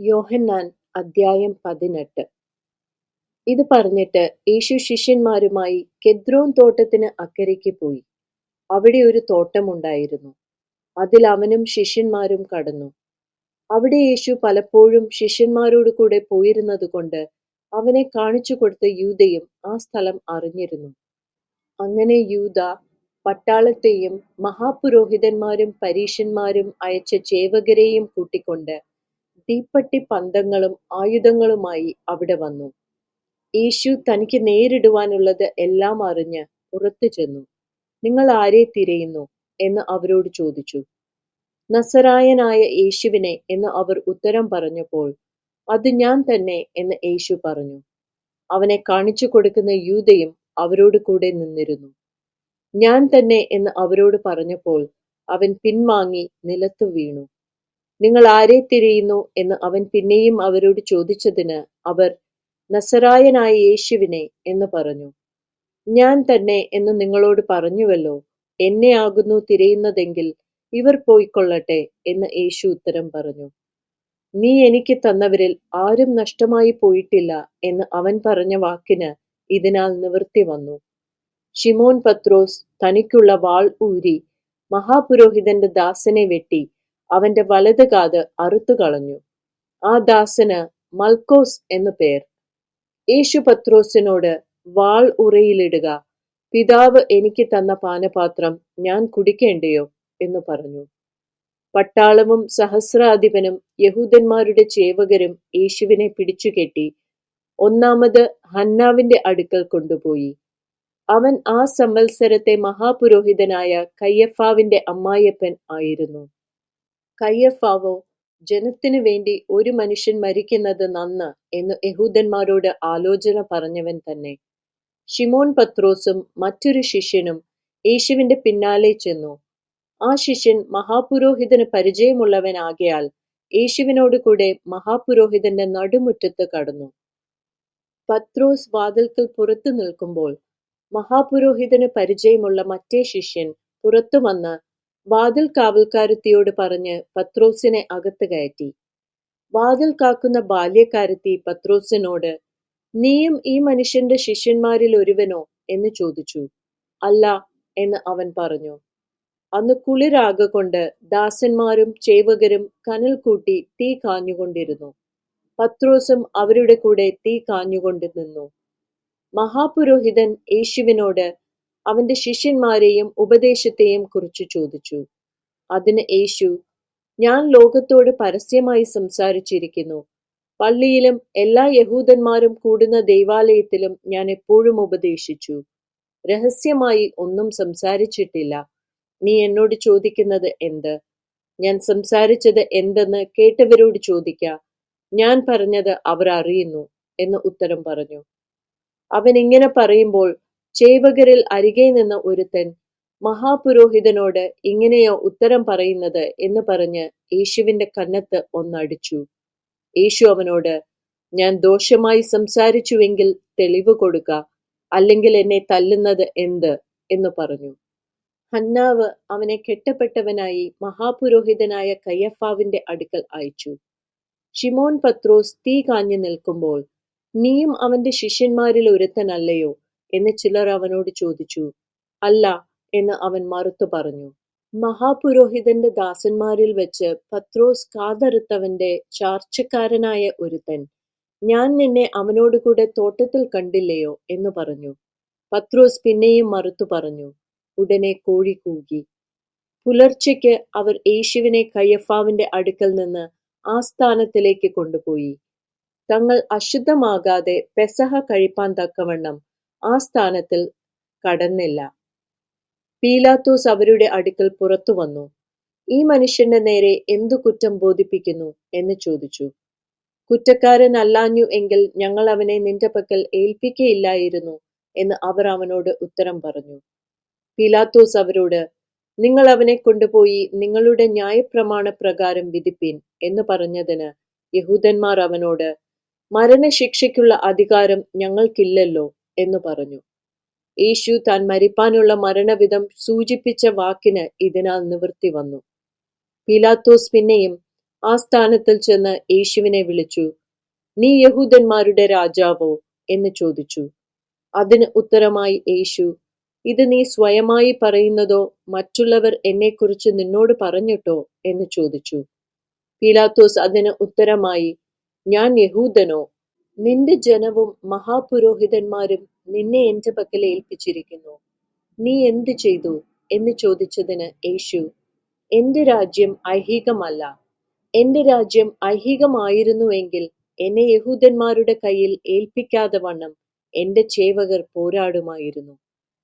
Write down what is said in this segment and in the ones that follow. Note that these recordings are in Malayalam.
യോഹന്നാൻ അദ്ധ്യായം പതിനെട്ട്. ഇത് പറഞ്ഞിട്ട് യേശു ശിഷ്യന്മാരുമായി കെദ്രോൻ തോട്ടത്തിന് അക്കരയ്ക്ക് പോയി. അവിടെ ഒരു തോട്ടമുണ്ടായിരുന്നു. അതിൽ അവനും ശിഷ്യന്മാരും കടന്നു. അവിടെ യേശു പലപ്പോഴും ശിഷ്യന്മാരോട് കൂടെ പോയിരുന്നതുകൊണ്ട് അവനെ കാണിച്ചു കൊടുത്ത യൂതയും ആ സ്ഥലം അറിഞ്ഞിരുന്നു. അങ്ങനെ യൂത പട്ടാളത്തെയും മഹാപുരോഹിതന്മാരും പരീശന്മാരും അയച്ച ചേവകരെയും കൂട്ടിക്കൊണ്ട് തീപ്പട്ടി പന്തങ്ങളും ആയുധങ്ങളുമായി അവിടെ വന്നു. യേശു തനിക്ക് നേരിടുവാനുള്ളത് എല്ലാം അറിഞ്ഞ് പുറത്തു ചെന്നു. നിങ്ങൾ ആരെ തിരയുന്നു? എന്ന് അവരോട് ചോദിച്ചു. നസറായനായ യേശുവിനെ എന്ന് അവർ ഉത്തരം പറഞ്ഞപ്പോൾ അത് ഞാൻ തന്നെ എന്ന് യേശു പറഞ്ഞു. അവനെ കാണിച്ചു കൊടുക്കുന്ന യൂതയും അവരോട് കൂടെ നിന്നിരുന്നു. ഞാൻ തന്നെ എന്ന് അവരോട് പറഞ്ഞപ്പോൾ അവൻ പിൻവാങ്ങി നിലത്തു വീണു. നിങ്ങൾ ആരെ തിരയുന്നു എന്ന് അവൻ പിന്നെയും അവരോട് ചോദിച്ചതിന് അവർ നസറായനായ യേശുവിനെ എന്ന് പറഞ്ഞു. ഞാൻ തന്നെ എന്ന് നിങ്ങളോട് പറഞ്ഞുവല്ലോ എന്നെ ആകുന്നു തിരയുന്നതെങ്കിൽ ഇവർ പോയിക്കൊള്ളട്ടെ എന്ന് യേശു ഉത്തരം പറഞ്ഞു. നീ എനിക്ക് തന്നവരിൽ ആരും നഷ്ടമായി പോയിട്ടില്ല എന്ന് അവൻ പറഞ്ഞ വാക്കിന് ഇതിനാൽ നിവൃത്തി വന്നു. ഷിമോൻ പത്രോസ് തനിക്കുള്ള വാൾ ഊരി മഹാപുരോഹിതന്റെ ദാസനെ വെട്ടി അവന്റെ വലത് കാത് അറുത്തു കളഞ്ഞു ആ ദാസന് മൽക്കോസ് എന്നു പേർ. യേശു പത്രോസിനോട് വാൾ ഉറയിലിടുക പിതാവ് എനിക്ക് തന്ന പാനപാത്രം ഞാൻ കുടിക്കേണ്ടയോ? എന്ന് പറഞ്ഞു. പട്ടാളവും സഹസ്രാധിപനും യഹൂദന്മാരുടെ ചേവകരും യേശുവിനെ പിടിച്ചുകെട്ടി ഒന്നാമത് ഹന്നാവിന്റെ അടുക്കൽ കൊണ്ടുപോയി. അവൻ ആ സംവത്സരത്തെ മഹാപുരോഹിതനായ കയ്യഫാവിന്റെ അമ്മായപ്പൻ ആയിരുന്നു. കയ്യഫാവോ ജനത്തിനു വേണ്ടി ഒരു മനുഷ്യൻ മരിക്കുന്നത് നന്ന് എന്ന് യഹൂദന്മാരോട് ആലോചന പറഞ്ഞവൻ തന്നെ. ഷിമോൻ പത്രോസും മറ്റൊരു ശിഷ്യനും യേശുവിന്റെ പിന്നാലെ ചെന്നു. ആ ശിഷ്യൻ മഹാപുരോഹിതന് പരിചയമുള്ളവനാകയാൽ യേശുവിനോട് കൂടെ മഹാപുരോഹിതന്റെ നടുമുറ്റത്ത് കടന്നു. പത്രോസ് വാതിൽക്കൽ പുറത്തു നിൽക്കുമ്പോൾ മഹാപുരോഹിതന് പരിചയമുള്ള മറ്റേ ശിഷ്യൻ പുറത്തു വന്ന് വാതിൽ കാവൽക്കാരത്തിയോട് പറഞ്ഞ് പത്രോസിനെ അകത്ത് കയറ്റി. വാതിൽ കാക്കുന്ന ബാല്യക്കാരത്തി പത്രോസിനോട് നീയും ഈ മനുഷ്യന്റെ ശിഷ്യന്മാരിൽ ഒരുവനോ? എന്ന് ചോദിച്ചു. അല്ല എന്ന് അവൻ പറഞ്ഞു. അന്ന് കുളിരാകൊണ്ട് ദാസന്മാരും ചേവകരും കനൽ കൂട്ടി തീ കാഞ്ഞുകൊണ്ടിരുന്നു. പത്രോസും അവരുടെ കൂടെ തീ കാഞ്ഞുകൊണ്ട് നിന്നു. മഹാപുരോഹിതൻ യേശുവിനോട് അവന്റെ ശിഷ്യന്മാരെയും ഉപദേശത്തെയും കുറിച്ച് ചോദിച്ചു. അതിന് യേശു ഞാൻ ലോകത്തോട് പരസ്യമായി സംസാരിച്ചിരിക്കുന്നു. പള്ളിയിലും എല്ലാ യഹൂദന്മാരും കൂടുന്ന ദൈവാലയത്തിലും ഞാൻ എപ്പോഴും ഉപദേശിച്ചു. രഹസ്യമായി ഒന്നും സംസാരിച്ചിട്ടില്ല. നീ എന്നോട് ചോദിക്കുന്നത് എന്ത്? ഞാൻ സംസാരിച്ചത് എന്തെന്ന് കേട്ടവരോട് ചോദിക്ക. ഞാൻ പറഞ്ഞത് അവർ അറിയുന്നു എന്ന് ഉത്തരം പറഞ്ഞു. അവൻ ഇങ്ങനെ പറയുമ്പോൾ ചേവകരിൽ അരികെ നിന്ന ഒരുത്തൻ മഹാപുരോഹിതനോട് ഇങ്ങനെയോ ഉത്തരം പറയുന്നത് എന്ന് പറഞ്ഞ് യേശുവിന്റെ കന്നത്ത് ഒന്നടിച്ചു. യേശു അവനോട് ഞാൻ ദോഷമായി സംസാരിച്ചുവെങ്കിൽ തെളിവ് കൊടുക്ക അല്ലെങ്കിൽ എന്നെ തല്ലുന്നത് എന്ത്? എന്ന് പറഞ്ഞു. ഹന്നാവ് അവനെ കെട്ടപ്പെട്ടവനായി മഹാപുരോഹിതനായ കയ്യഫാവിന്റെ അടുക്കൽ അയച്ചു. ഷിമോൻ പത്രോസ് തീ കാഞ്ഞു നിൽക്കുമ്പോൾ നീയും അവന്റെ ശിഷ്യന്മാരിൽ ഒരുത്തനല്ലയോ? എന്ന് ചിലർ അവനോട് ചോദിച്ചു അല്ല എന്ന് അവൻ മറുത്തു പറഞ്ഞു. മഹാപുരോഹിതന്റെ ദാസന്മാരിൽ വെച്ച് പത്രോസ് കാതറുത്തവന്റെ ചാർച്ചക്കാരനായ ഒരുത്തൻ ഞാൻ നിന്നെ അവനോട് കൂടെ തോട്ടത്തിൽ കണ്ടില്ലയോ എന്ന് പറഞ്ഞു. പത്രോസ് പിന്നെയും മറുത്തു പറഞ്ഞു ഉടനെ കോഴി കൂകി. പുലർച്ചയ്ക്ക് അവർ യേശുവിനെ കയ്യഫാവിന്റെ അടുക്കൽ നിന്ന് ആ സ്ഥാനത്തിലേക്ക് കൊണ്ടുപോയി. തങ്ങൾ അശുദ്ധമാകാതെ പെസഹ കഴിപ്പാൻ തക്കവണ്ണം ആ സ്ഥാനത്തിൽ കടന്നില്ല. പീലാത്തോസ് അവരുടെ അടുക്കൽ പുറത്തു വന്നു. ഈ മനുഷ്യന്റെ നേരെ എന്തു കുറ്റം ബോധിപ്പിക്കുന്നു എന്ന് ചോദിച്ചു. കുറ്റക്കാരനല്ലാഞ്ഞു എങ്കിൽ ഞങ്ങൾ അവനെ നിന്റെ പക്കൽ ഏൽപ്പിക്കയില്ലായിരുന്നു എന്ന് അവർ അവനോട് ഉത്തരം പറഞ്ഞു. പീലാത്തോസ് അവരോട് നിങ്ങൾ അവനെ കൊണ്ടുപോയി നിങ്ങളുടെ ന്യായപ്രമാണ പ്രകാരം വിധിപ്പീൻ എന്ന് പറഞ്ഞതിന് യഹൂദന്മാർ അവനോട് മരണശിക്ഷയ്ക്കുള്ള അധികാരം ഞങ്ങൾക്കില്ലല്ലോ. എന്ന് പറഞ്ഞു. യേശു താൻ മരിപ്പാനുള്ള മരണവിധം സൂചിപ്പിച്ച വാക്കിന് ഇതിനാൽ നിവൃത്തി വന്നു. പിലാത്തോസ് പിന്നെയും ആ സ്ഥാനത്തിൽ ചെന്ന് യേശുവിനെ വിളിച്ചു നീ യഹൂദന്മാരുടെ രാജാവോ? എന്ന് ചോദിച്ചു. അതിന് ഉത്തരമായി യേശു ഇത് നീ സ്വയമായി പറയുന്നതോ മറ്റുള്ളവർ എന്നെക്കുറിച്ച് നിന്നോട് പറഞ്ഞിട്ടോ? എന്ന് ചോദിച്ചു. പീലാത്തോസ് അതിന് ഉത്തരമായി ഞാൻ യഹൂദനോ? നിന്റെ ജനവും മഹാപുരോഹിതന്മാരും നിന്നെ എന്റെ പക്കൽ ഏൽപ്പിച്ചിരിക്കുന്നു. നീ എന്തു ചെയ്തു എന്ന് ചോദിച്ചതിന് യേശു എന്റെ രാജ്യം ഐഹികമല്ല. എന്റെ രാജ്യം ഐഹികമായിരുന്നുവെങ്കിൽ എന്നെ യഹൂദന്മാരുടെ കയ്യിൽ ഏൽപ്പിക്കാതെ വണ്ണം എന്റെ ചേവകർ പോരാടുമായിരുന്നു.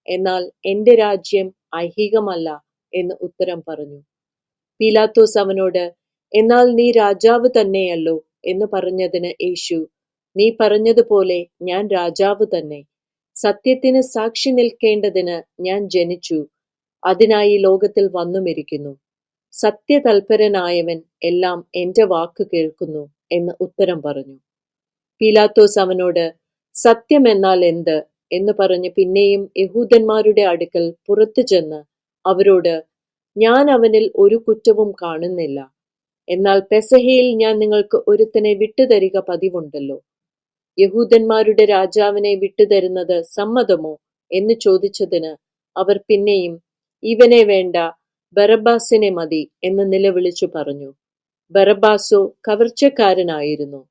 എന്നാൽ എന്റെ രാജ്യം ഐഹികമല്ല എന്ന് ഉത്തരം പറഞ്ഞു. പീലാത്തോസ് അവനോട് എന്നാൽ നീ രാജാവ് തന്നെയല്ലോ എന്ന് പറഞ്ഞതിന് യേശു നീ പറഞ്ഞതുപോലെ ഞാൻ രാജാവ് തന്നെ. സത്യത്തിന് സാക്ഷി നിൽക്കേണ്ടതിന് ഞാൻ ജനിച്ചു. അതിനായി ലോകത്തിൽ വന്നുമിരിക്കുന്നു. സത്യതൽപരനായവൻ എല്ലാം എന്റെ വാക്ക് കേൾക്കുന്നു എന്ന് ഉത്തരം പറഞ്ഞു. പീലാത്തോസ് അവനോട് സത്യമെന്നാൽ എന്ത്? എന്ന് പറഞ്ഞ് പിന്നെയും യഹൂദന്മാരുടെ അടുക്കൽ പുറത്തു ചെന്ന് അവരോട് ഞാൻ അവനിൽ ഒരു കുറ്റവും കാണുന്നില്ല. എന്നാൽ പെസഹയിൽ ഞാൻ നിങ്ങൾക്ക് ഒരുത്തനെ വിട്ടുതരിക പതിവുണ്ടല്ലോ. യഹൂദന്മാരുടെ രാജാവിനെ വിട്ടുതരുന്നത് സമ്മതമോ? എന്ന് ചോദിച്ചതിന് അവർ പിന്നെയും ഇവനെ വേണ്ട ബറബാസിനെ മതി എന്ന് നിലവിളിച്ചു പറഞ്ഞു. ബറബാസോ കവർച്ചക്കാരനായിരുന്നു.